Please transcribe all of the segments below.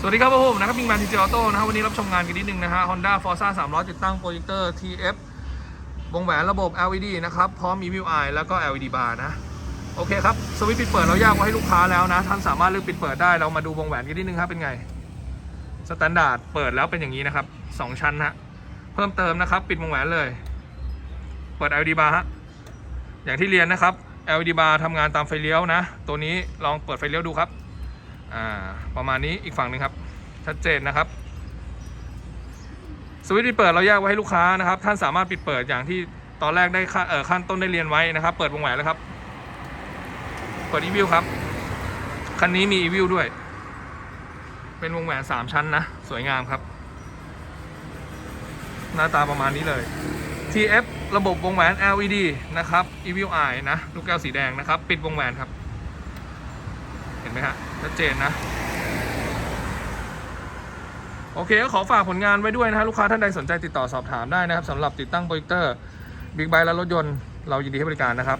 สวัสดีครับผมนะครับมิงแมนทีเจออโต้นะครับวันนี้รับชมงานกันนิดนึงนะฮะ Honda Forza 300 ติดตั้งโปรเจคเตอร์ TF วงแหวนระบบ LED นะครับ พร้อม EVI แล้วก็ LED bar นะ โอเคครับ สวิตช์ปิดเปิดเราแยกไว้ให้ลูกค้าแล้วนะ ท่านสามารถเลือกปิดเปิดได้เรามาดูวงแหวนกันนิดนึงครับเป็นไงสแตนดาร์ดเปิดแล้วเป็นอย่างนี้นะครับสองชั้นฮะเพิ่มเติมนะครับ ปิดวงแหวนเลย เปิด LED bar ฮะอย่างที่เรียนนะครับ LED bar ทำงานตามไฟเลี้ยวนะ ตัวนี้ลองเปิดไฟเลี้ยวดูครับ อ่าประมาณนี้อีกฝั่งหนึ่งครับ ชัดเจนนะครับ สวิตช์ปิดเปิดเราแยกไว้ให้ลูกค้านะครับ ท่านสามารถปิดเปิดอย่างที่ตอนแรกได้ค่าเอ่อขั้นต้นได้เรียนไว้นะครับ เปิดวงแหวนแล้วครับ เปิดอีวิวครับ คันนี้มีอีวิวด้วย เป็นวงแหวนสามชั้นนะ สวยงามครับ หน้าตาประมาณนี้เลย TF ระบบวงแหวน LED นะครับ EVI นะ ลูกแก้วสีแดงนะครับ ปิดวงแหวนครับ ห็นไหมฮะชัดเจนนะ โอเคก็ขอฝากผลงานไว้ด้วยนะฮะลูกค้าท่านใดสนใจติดต่อสอบถามได้นะครับสำหรับติดตั้งโปรเจคเตอร์บิ๊กไบค์และรถยนต์เรายินดีให้บริการนะครับ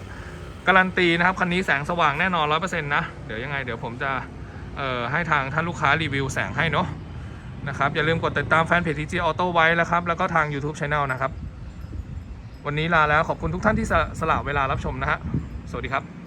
การันตีนะครับคันนี้แสงสว่างแน่นอน100%นะเดี๋ยวยังไงเดี๋ยวผมจะให้ทางท่านลูกค้ารีวิวแสงให้เนาะนะครับอย่าลืมกดติดตามแฟนเพจทีจีออโต้ไว้แล้วครับ แล้วก็ทาง YouTube Channel นะครับ วันนี้ลาแล้วขอบคุณทุกท่านที่สสละเวลารับชมนะฮะ สวัสดีครับ